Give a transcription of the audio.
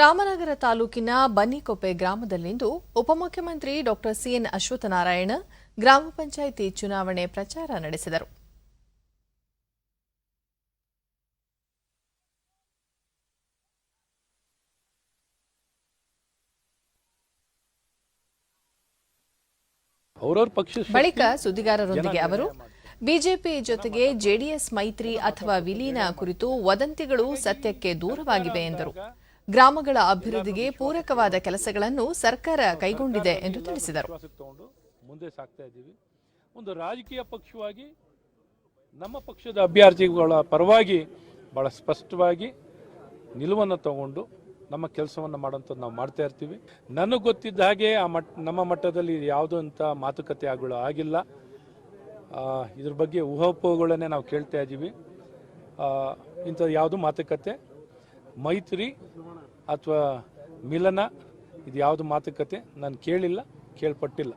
ರಾಮನಗರ ತಾಲೂಕಿನ ಬನ್ನಿಕೊಪ್ಪೆ ಗ್ರಾಮದಲ್ಲಿಂದು ಉಪಮುಖ್ಯಮಂತ್ರಿ doctor CN Ashwathnarayan ಗ್ರಾಮ ಪಂಚಾಯಿತಿ ಚುನಾವಣೆ ಪ್ರಚಾರ ನಡೆಸಿದರು. ಬಳಿಕ ಸುದ್ದಿಗಾರರೊಂದಿಗೆ ಅವರು ಬಿಜೆಪಿ ಜೊತೆಗೆ ಜೆಡಿಎಸ್ ಮೈತ್ರಿ ಅಥವಾ ವಿಲೀನ ಕುರಿತು ವದಂತಿಗಳು ಸತ್ಯಕ್ಕೆ ದೂರವಾಗಿವೆ ಎಂದರು. ಗ್ರಾಮಗಳ ಅಭಿವೃದ್ಧಿಗೆ ಪೂರಕವಾದ ಕೆಲಸಗಳನ್ನು ಸರ್ಕಾರ ಕೈಗೊಂಡಿದೆ ಎಂದು ತಿಳಿಸಿದರು. ಮುಂದೆ ಸಾಗ್ತಾ ಇದ್ದೀವಿ. ಒಂದು ರಾಜಕೀಯ ಪಕ್ಷವಾಗಿ ನಮ್ಮ ಪಕ್ಷದ ಅಭ್ಯರ್ಥಿಗಳ ಪರವಾಗಿ ಬಹಳ ಸ್ಪಷ್ಟವಾಗಿ ನಿಲುವನ್ನು ತಗೊಂಡು ನಮ್ಮ ಕೆಲಸವನ್ನು ಮಾಡೋಂಥದ್ದು ನಾವು ಮಾಡ್ತಾ ಇರ್ತೀವಿ. ನನಗೆ ಗೊತ್ತಿದ್ದ ಹಾಗೆ ಆ ಮಟ್, ನಮ್ಮ ಮಟ್ಟದಲ್ಲಿ ಯಾವುದೋ ಅಂತ ಮಾತುಕತೆಗಳು ಆಗಿಲ್ಲ. ಇದ್ರ ಬಗ್ಗೆ ಊಹಾಪೋಹಗಳನ್ನೇ ನಾವು ಕೇಳ್ತಾ ಇದ್ದೀವಿ. ಇಂಥ ಯಾವುದು ಮಾತುಕತೆ? ಮೈತ್ರಿ ಅಥವಾ ಮಿಲನ ಇದು ಯಾವುದು ಮಾತುಕತೆ? ನಾನು ಕೇಳಿಲ್ಲ ಕೇಳ್ಪಟ್ಟಿಲ್ಲ.